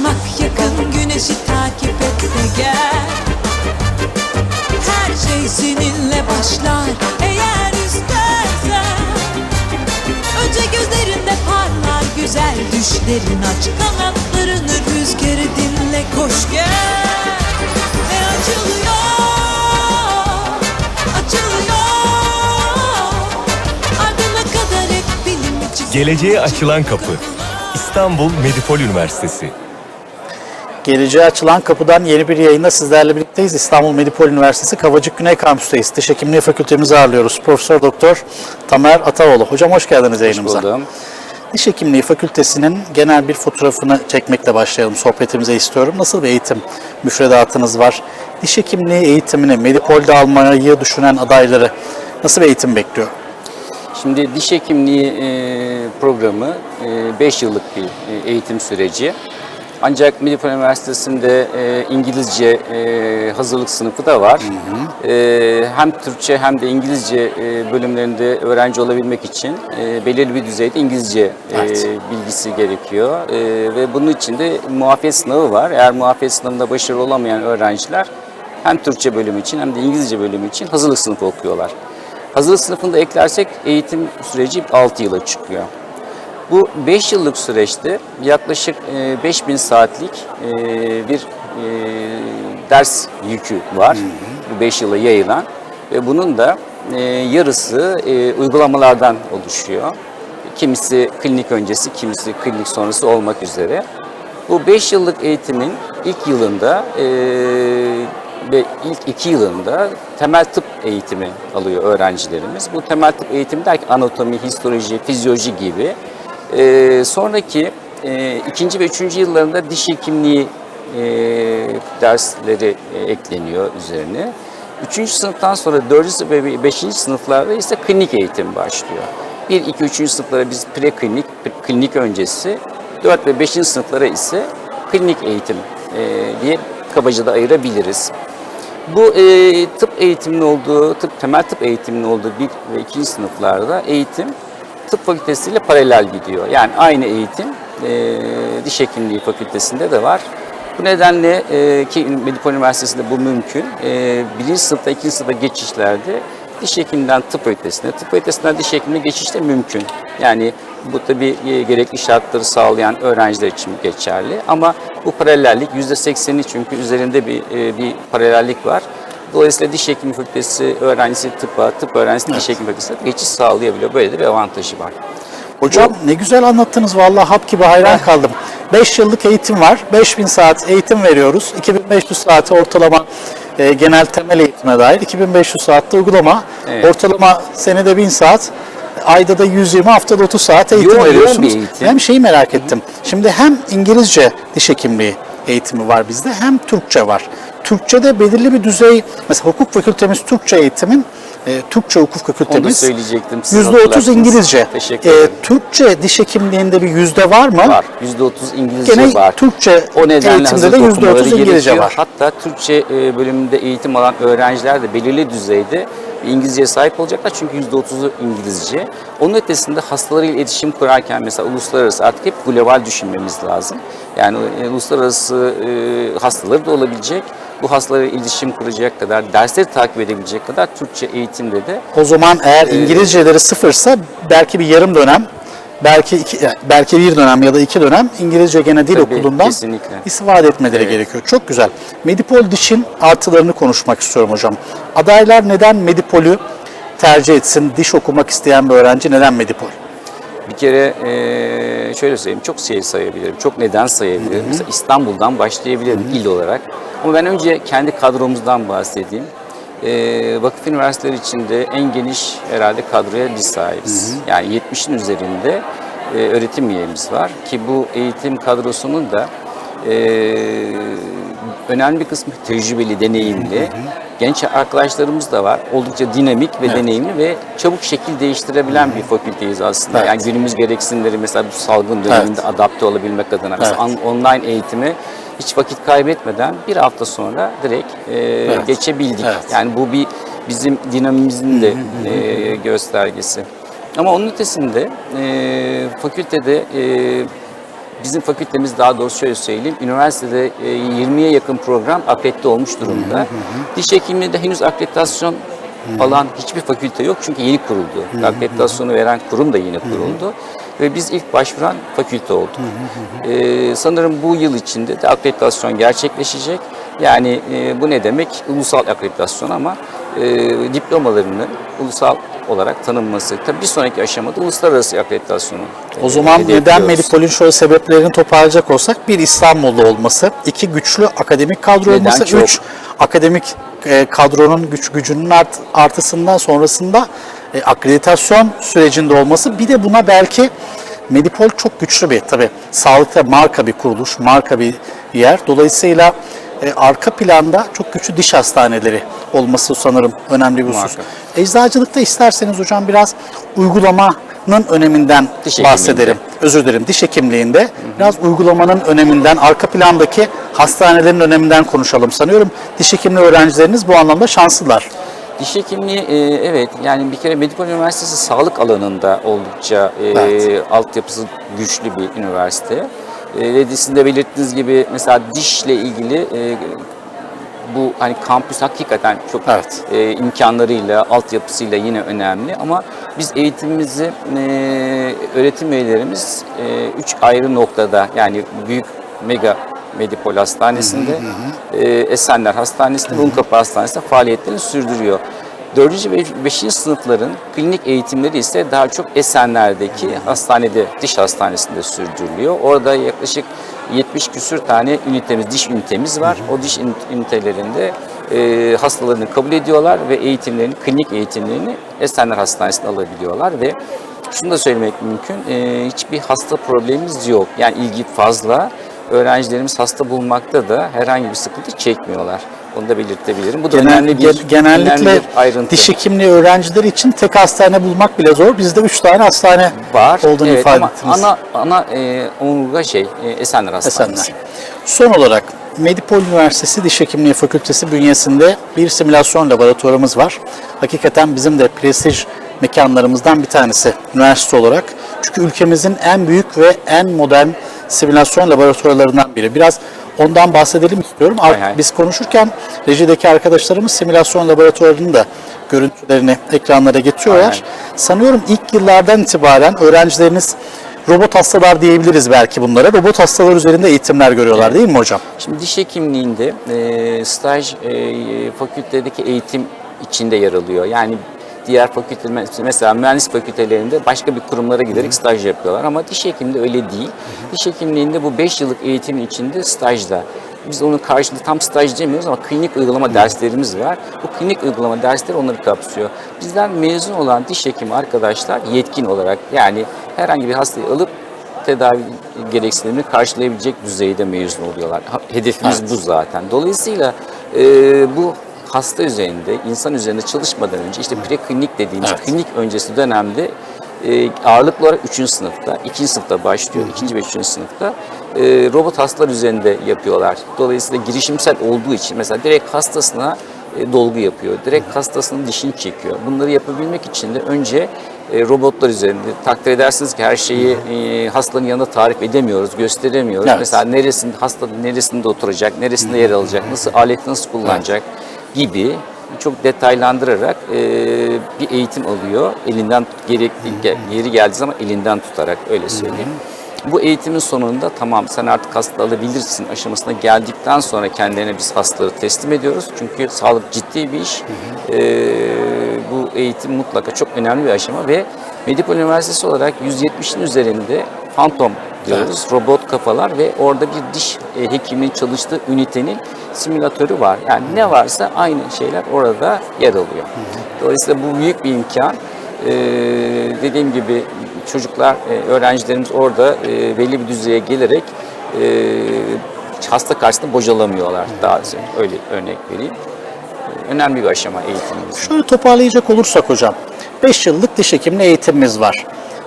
Uçmak yakın güneşi takip et de gel Her şey seninle başlar eğer istersen Önce gözlerinde parlar güzel düşlerin aç kanatlarını rüzgarı dinle koş gel Ve açılıyor Geleceğe açılan kapı. İstanbul Medipol Üniversitesi. Geleceğe açılan kapıdan yeni bir yayında sizlerle birlikteyiz. İstanbul Medipol Üniversitesi Kavacık Güney Kampüs'teyiz. Diş Hekimliği Fakültemizi ağırlıyoruz. Profesör Doktor Tamer Atavoğlu. Hocam hoş geldiniz yayınımıza. buldum. Diş Hekimliği Fakültesi'nin genel bir fotoğrafını çekmekle başlayalım sohbetimize istiyorum. Nasıl bir eğitim müfredatınız var? Diş hekimliği eğitimini Medipol'de almayı düşünen adayları nasıl bir eğitim bekliyor? Şimdi diş hekimliği e, programı 5 yıllık bir e, eğitim süreci. Ancak Medipol Üniversitesi'nde e, İngilizce e, hazırlık sınıfı da var. E, hem Türkçe hem de İngilizce e, bölümlerinde öğrenci olabilmek için e, belirli bir düzeyde İngilizce e, Evet. bilgisi gerekiyor. E, ve bunun için de muafiyet sınavı var. Eğer muafiyet sınavında başarılı olamayan öğrenciler hem Türkçe bölümü için hem de İngilizce bölümü için hazırlık sınıfı okuyorlar. Hazırlık sınıfında eklersek eğitim süreci 6 yıla çıkıyor. Bu 5 yıllık süreçte yaklaşık e, 5000 saatlik e, bir e, ders yükü var. Bu 5 yıla yayılan ve bunun da e, yarısı e, uygulamalardan oluşuyor. Kimisi klinik öncesi, kimisi klinik sonrası olmak üzere. Bu 5 yıllık eğitimin ilk yılında e, ve ilk iki yılında temel tıp eğitimi alıyor öğrencilerimiz. Bu temel tıp eğitimi derken anatomi, histoloji, fizyoloji gibi. E, sonraki e, ikinci ve üçüncü yıllarında diş hekimliği e, dersleri e, ekleniyor üzerine. Üçüncü sınıftan sonra dördüncü ve beşinci sınıflarda ise klinik eğitim başlıyor. 1, 2, 3. sınıflara biz preklinik, klinik öncesi, 4 ve 5. sınıflara ise klinik eğitim e, diye kabaca da ayırabiliriz. Bu e, tıp eğitiminin olduğu, tıp temel tıp eğitiminin olduğu 1 ve 2. sınıflarda eğitim tıp fakültesiyle paralel gidiyor. Yani aynı eğitim e, diş hekimliği fakültesinde de var. Bu nedenle e, ki Medipol Üniversitesi'nde bu mümkün. E, birinci sınıfta, ikinci sınıfta geçişlerde diş hekiminden tıp fakültesine, tıp fakültesinden diş hekimliğine geçiş de mümkün. Yani bu tabii e, gerekli şartları sağlayan öğrenciler için geçerli. Ama bu paralellik %80'i çünkü üzerinde bir, e, bir paralellik var. Dolayısıyla diş hekimi fakültesi öğrencisi tıpa, tıp öğrencisi diş hekimi fakültesine geçiş sağlayabiliyor. Böyle de bir avantajı var. Hocam ne güzel anlattınız vallahi hap gibi hayran kaldım. 5 yıllık eğitim var. 5000 saat eğitim veriyoruz. 2500 saati ortalama e, genel temel eğitime dair. 2500 saatte uygulama. Evet. Ortalama senede 1000 saat. Ayda da 120, haftada 30 saat eğitim Yoğun- yoğun veriyorsunuz. bir eğitim. Hem şeyi merak ettim. Şimdi hem İngilizce diş hekimliği eğitimi var bizde hem Türkçe var. Türkçe'de belirli bir düzey, mesela hukuk fakültemiz Türkçe eğitimin, e, Türkçe hukuk fakültemiz söyleyecektim, siz %30 hatırlattınız. İngilizce. Teşekkür E, ederim. Türkçe diş hekimliğinde bir yüzde var mı? Var. %30 İngilizce Gene var. Türkçe O nedenle eğitimde de okumaları %30 İngilizce var. Hatta Türkçe e, bölümünde eğitim alan öğrenciler de belirli düzeyde İngilizceye sahip olacaklar çünkü %30'u İngilizce. Onun ötesinde hastalarıyla iletişim kurarken mesela uluslararası artık hep global düşünmemiz lazım. Yani e, uluslararası e, hastaları da olabilecek. Bu hastalarla iletişim kuracak kadar, dersleri takip edebilecek kadar Türkçe eğitimde de O zaman eğer Ee, İngilizceleri sıfırsa belki bir yarım dönem, belki iki, yani belki bir dönem ya da iki dönem İngilizce gene dil Tabii, okulundan kesinlikle. istifade etmeleri Evet. gerekiyor. Çok güzel. Medipol dişin artılarını konuşmak istiyorum hocam. Adaylar neden Medipol'ü tercih etsin? Diş okumak isteyen bir öğrenci neden Medipol? Bir kere eee, şöyle söyleyeyim, çok şey sayabilirim, çok neden sayabilirim. Mesela İstanbul'dan başlayabilirim il olarak. Ama ben önce kendi kadromuzdan bahsedeyim. Eee vakıf üniversiteleri içinde en geniş herhalde kadroya biz sahibiz. Yani 70'in üzerinde eee, öğretim üyemiz var ki bu eğitim kadrosunun da eee, önemli bir kısmı tecrübeli, deneyimli. Genç arkadaşlarımız da var. Oldukça dinamik ve deneyimli ve çabuk şekil değiştirebilen bir fakülteyiz aslında. Evet. Yani günümüz gereksinimleri mesela bu salgın döneminde adapte olabilmek adına mesela Evet. on- online eğitimi hiç vakit kaybetmeden bir hafta sonra direkt e, geçebildik. Evet. Yani bu bir bizim dinamimizin de e, göstergesi. Ama onun ötesinde e, fakültede e, bizim fakültemiz daha doğrusu şöyle söyleyeyim. Üniversitede e, 20'ye yakın program akredite olmuş durumda. Diş hekimliğinde henüz akreditasyon alan hiçbir fakülte yok çünkü yeni kuruldu. Akreditasyonu veren kurum da yeni kuruldu. Ve biz ilk başvuran fakülte olduk. Ee, sanırım bu yıl içinde de akreditasyon gerçekleşecek. Yani e, bu ne demek? Ulusal akreditasyon ama e, diplomalarının ulusal olarak tanınması. Tabii bir sonraki aşamada uluslararası akreditasyonu. e, O zaman neden. Medipol'ün şöyle sebeplerini toparlayacak olsak bir İstanbul'da olması, iki güçlü akademik kadro Neden olması, çok? üç akademik e, kadronun güç gücünün art, artısından sonrasında e, akreditasyon sürecinde olması bir de buna belki Medipol çok güçlü bir tabi sağlıkta marka bir kuruluş, marka bir yer. Dolayısıyla e, arka planda çok güçlü diş hastaneleri olması sanırım önemli bir husus. Eczacılıkta isterseniz hocam biraz uygulamanın öneminden Diş bahsedelim. Özür dilerim. Diş hekimliğinde biraz uygulamanın öneminden, arka plandaki hastanelerin öneminden konuşalım sanıyorum. Diş hekimliği öğrencileriniz bu anlamda şanslılar. Diş hekimliği e, evet yani bir kere Medipol Üniversitesi sağlık alanında oldukça e, Evet. altyapısı güçlü bir üniversite. E, sizin de belirttiğiniz gibi mesela dişle ilgili e, bu hani kampüs hakikaten çok Evet. e, imkanlarıyla, altyapısıyla yine önemli ama biz eğitimimizi e, öğretim üyelerimiz e, üç ayrı noktada yani büyük mega Medipol Hastanesi'nde, e, Esenler Hastanesi'nde ve Unkapı Hastanesi'nde faaliyetlerini sürdürüyor. 4. ve 5. sınıfların klinik eğitimleri ise daha çok Esenler'deki hastanede, diş hastanesinde sürdürülüyor. Orada yaklaşık 70 küsür tane ünitemiz, diş ünitemiz var. O diş ün- ünitelerinde e, hastalarını kabul ediyorlar ve eğitimlerini, klinik eğitimlerini Esenler Hastanesi'nde alabiliyorlar ve şunu da söylemek mümkün, e, hiçbir hasta problemimiz yok. Yani ilgi fazla. Öğrencilerimiz hasta bulmakta da herhangi bir sıkıntı çekmiyorlar. Onu da belirtebilirim. Bu da Genel, önemli bir, gen- genellikle önemli bir ayrıntı. diş hekimliği öğrencileri için tek hastane bulmak bile zor. Bizde üç tane hastane var. olduğunu evet, ifade ettiniz. ana ana e, omurga şey e, Esenler Hastanesi. Esenler. Son olarak Medipol Üniversitesi Diş Hekimliği Fakültesi bünyesinde bir simülasyon laboratuvarımız var. Hakikaten bizim de prestij mekanlarımızdan bir tanesi üniversite olarak. Çünkü ülkemizin en büyük ve en modern simülasyon laboratuvarlarından biri. Biraz ondan bahsedelim istiyorum. Hay hay. Biz konuşurken rejideki arkadaşlarımız simülasyon laboratuvarının da görüntülerini ekranlara getiriyorlar. Hay. Sanıyorum ilk yıllardan itibaren öğrencileriniz robot hastalar diyebiliriz belki bunlara. Robot hastalar üzerinde eğitimler görüyorlar değil mi hocam? Şimdi diş hekimliğinde e, staj e, fakültedeki eğitim içinde yer alıyor. Yani diğer fakülte mesela mühendis fakültelerinde başka bir kurumlara giderek staj yapıyorlar ama diş hekimliğinde öyle değil. Diş hekimliğinde bu 5 yıllık eğitimin içinde stajda. Biz onun karşılığında tam staj demiyoruz ama klinik uygulama derslerimiz var. Bu klinik uygulama dersleri onları kapsıyor. Bizden mezun olan diş hekimi arkadaşlar yetkin olarak yani herhangi bir hastayı alıp tedavi gereksinimini karşılayabilecek düzeyde mezun oluyorlar. Hedefimiz bu zaten. Dolayısıyla e, bu hasta üzerinde, insan üzerinde çalışmadan önce işte preklinik dediğimiz Evet. klinik öncesi dönemde e, ağırlıklı olarak 3. sınıfta, 2. sınıfta başlıyor, 2. ve 3. sınıfta e, robot hastalar üzerinde yapıyorlar. Dolayısıyla girişimsel olduğu için mesela direkt hastasına e, dolgu yapıyor, direkt hastasının dişini çekiyor. Bunları yapabilmek için de önce e, robotlar üzerinde takdir edersiniz ki her şeyi e, hastanın yanında tarif edemiyoruz, gösteremiyoruz. Evet. Mesela neresinde hasta neresinde oturacak, neresinde yer alacak, nasıl aleti nasıl kullanacak gibi çok detaylandırarak e, bir eğitim alıyor. Elinden tut, gerek, ge- yeri geldiği zaman elinden tutarak öyle söyleyeyim. Bu eğitimin sonunda tamam sen artık hasta alabilirsin aşamasına geldikten sonra kendilerine biz hastaları teslim ediyoruz. Çünkü sağlık ciddi bir iş. E, bu eğitim mutlaka çok önemli bir aşama ve Medipol Üniversitesi olarak 170'in üzerinde Phantom diyoruz. Robot kafalar ve orada bir diş e, hekiminin çalıştığı ünitenin simülatörü var. Yani ne varsa aynı şeyler orada yer alıyor. Dolayısıyla bu büyük bir imkan. Ee, dediğim gibi çocuklar, e, öğrencilerimiz orada e, belli bir düzeye gelerek e, hasta karşısında bocalamıyorlar. Daha öyle örnek vereyim. E, Önemli bir aşama eğitimimiz. Şöyle toparlayacak olursak hocam, 5 yıllık diş hekimliği eğitimimiz var.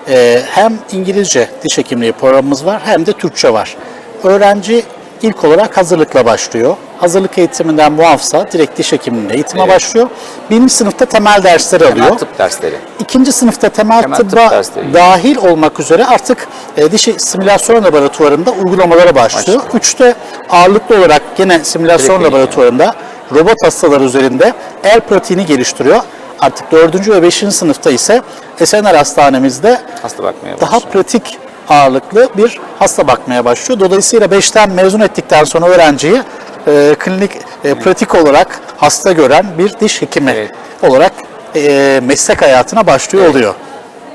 Ee, hem İngilizce diş hekimliği programımız var hem de Türkçe var. Öğrenci ilk olarak hazırlıkla başlıyor. hazırlık eğitiminden muafsa direkt diş hekimliğine eğitime Evet. başlıyor. Birinci sınıfta temel dersleri alıyor. Temel tıp dersleri. İkinci sınıfta temel, Temel tıp tıbba dersleri. dahil olmak üzere artık e, diş simülasyon laboratuvarında uygulamalara başlıyor. Başlıyor. Üçte ağırlıklı olarak gene simülasyon Direkt laboratuvarında robot hastalar üzerinde el pratiğini geliştiriyor. Artık dördüncü ve beşinci sınıfta ise Esenler Hastanemizde Hasta bakmaya daha başlıyor. pratik ağırlıklı bir hasta bakmaya başlıyor. Dolayısıyla 5'ten mezun ettikten sonra öğrenciyi e, klinik e, pratik olarak hasta gören bir diş hekimi Evet. olarak e, meslek hayatına başlıyor oluyor.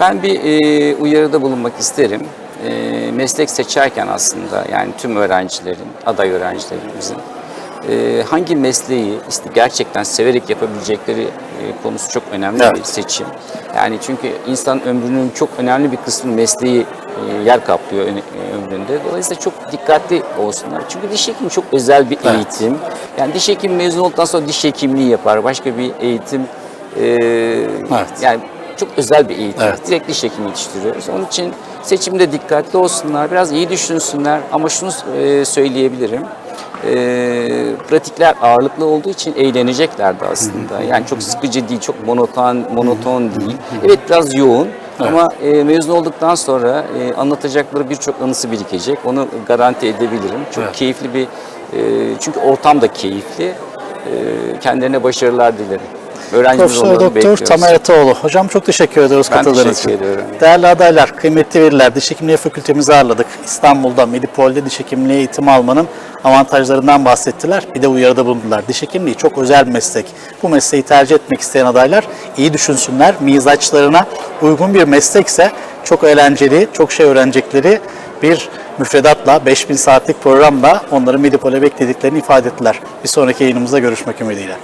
Ben bir e, uyarıda bulunmak isterim. E, meslek seçerken aslında yani tüm öğrencilerin, aday öğrencilerimizin e, hangi mesleği işte gerçekten severek yapabilecekleri e, konusu çok önemli Evet. bir seçim. Yani çünkü insan ömrünün çok önemli bir kısmı mesleği e, yer kaplıyor e, ömründe. Dolayısıyla çok dikkatli olsunlar. Çünkü diş hekimi çok özel bir Evet. eğitim. Yani diş hekimi mezun olduktan sonra diş hekimliği yapar. Başka bir eğitim e, yani çok özel bir eğitim. Evet. Direkt diş hekimi yetiştiriyoruz. Onun için seçimde dikkatli olsunlar, biraz iyi düşünsünler. Ama şunu e, söyleyebilirim. E, pratikler ağırlıklı olduğu için eğleneceklerdi aslında. Yani çok sıkıcı değil, çok monoton, monoton değil. Evet biraz yoğun. Ama e, mezun olduktan sonra e, anlatacakları birçok anısı birikecek. Onu garanti edebilirim. Çok Evet. keyifli bir, e, çünkü ortam da keyifli. E, kendilerine başarılar dilerim. Öğrencimiz Profesör Doktor bekliyoruz. Tamer Ataoğlu. Hocam çok teşekkür ediyoruz Ben katıldığınız için. ediyorum. Değerli adaylar, kıymetli veriler, diş hekimliği fakültemizi ağırladık. İstanbul'da Medipol'de diş hekimliği eğitimi almanın avantajlarından bahsettiler. Bir de uyarıda bulundular. Diş hekimliği çok özel bir meslek. Bu mesleği tercih etmek isteyen adaylar iyi düşünsünler. Mizaçlarına uygun bir meslekse çok eğlenceli, çok şey öğrenecekleri bir müfredatla, 5000 saatlik programla onları Medipol'e beklediklerini ifade ettiler. Bir sonraki yayınımızda görüşmek ümidiyle.